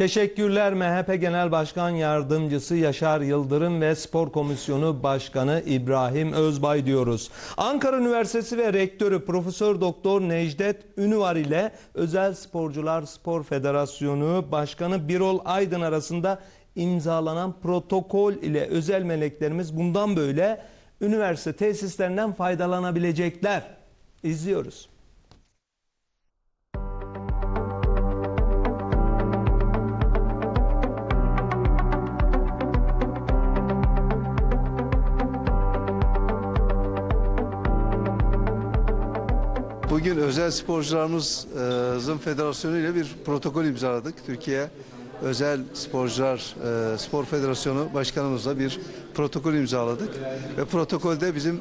Teşekkürler MHP Genel Başkan Yardımcısı Yaşar Yıldırım ve Spor Komisyonu Başkanı İbrahim Özbay diyoruz. Ankara Üniversitesi ve Rektörü Profesör Doktor Necdet Ünüvar ile Özel Sporcular Spor Federasyonu Başkanı Birol Aydın arasında imzalanan protokol ile özel meleklerimiz bundan böyle üniversite tesislerinden faydalanabilecekler. İzliyoruz. Bugün özel sporcularımızın federasyonu ile bir protokol imzaladık. Türkiye Özel Sporcular e, Spor Federasyonu Başkanımızla bir protokol imzaladık. Ve protokolde bizim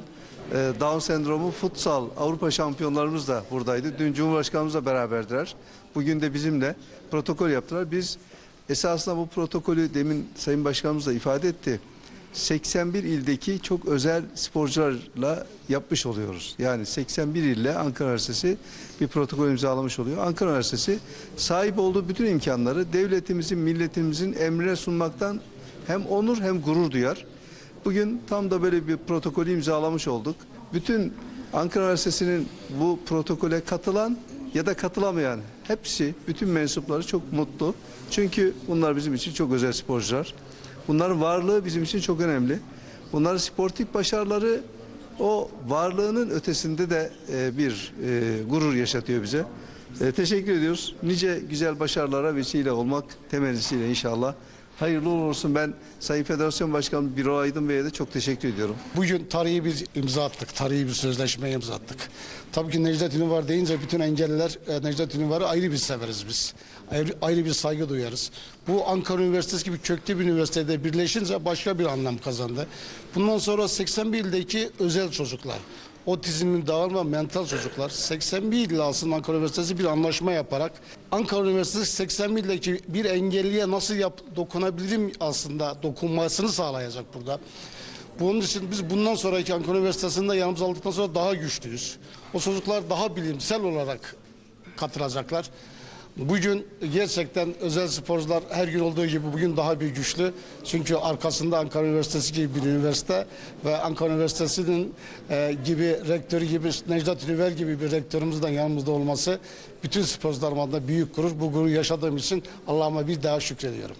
e, Down sendromu futsal Avrupa şampiyonlarımız da buradaydı. Dün Cumhurbaşkanımızla beraberdiler. Bugün de bizimle protokol yaptılar. Biz esasında bu protokolü demin Sayın Başkanımız da ifade etti. 81 ildeki çok özel sporcularla yapmış oluyoruz. Yani 81 ille Ankara Üniversitesi bir protokol imzalamış oluyor. Ankara Üniversitesi sahip olduğu bütün imkanları devletimizin, milletimizin emrine sunmaktan hem onur hem gurur duyar. Bugün tam da böyle bir protokolü imzalamış olduk. Bütün Ankara Üniversitesi'nin bu protokole katılan ya da katılamayan hepsi, bütün mensupları çok mutlu. Çünkü bunlar bizim için çok özel sporcular. Bunların varlığı bizim için çok önemli. Bunların sportif başarıları o varlığının ötesinde de e, bir e, gurur yaşatıyor bize. E, teşekkür ediyoruz. Nice güzel başarılara vesile olmak temennisiyle inşallah. Hayırlı olsun. Ben Sayın Federasyon Başkanı Birol Aydın Bey'e de çok teşekkür ediyorum. Bugün tarihi bir imza attık. Tarihi bir sözleşme imza attık. Tabii ki Necdet Ünüvar deyince bütün engelliler e, Necdet Ünüvar'ı ayrı bir severiz biz. Ayrı, ayrı bir saygı duyarız. Bu Ankara Üniversitesi gibi köklü bir üniversitede birleşince başka bir anlam kazandı. Bundan sonra 81 ildeki özel çocuklar, otizmin dağılma mental çocuklar 81 il aslında Ankara Üniversitesi bir anlaşma yaparak Ankara Üniversitesi 81 ildeki bir engelliye nasıl yap, dokunabilirim aslında dokunmasını sağlayacak burada. Bunun için biz bundan sonraki Ankara Üniversitesi'nde yanımıza aldıktan sonra daha güçlüyüz. O çocuklar daha bilimsel olarak katılacaklar. Bugün gerçekten özel sporcular her gün olduğu gibi bugün daha bir güçlü. Çünkü arkasında Ankara Üniversitesi gibi bir üniversite ve Ankara Üniversitesi'nin e, gibi rektörü gibi Necdet Ünüver gibi bir rektörümüzden yanımızda olması bütün sporcularıma da büyük gurur. Bu gururu yaşadığım için Allah'ıma bir daha şükrediyorum.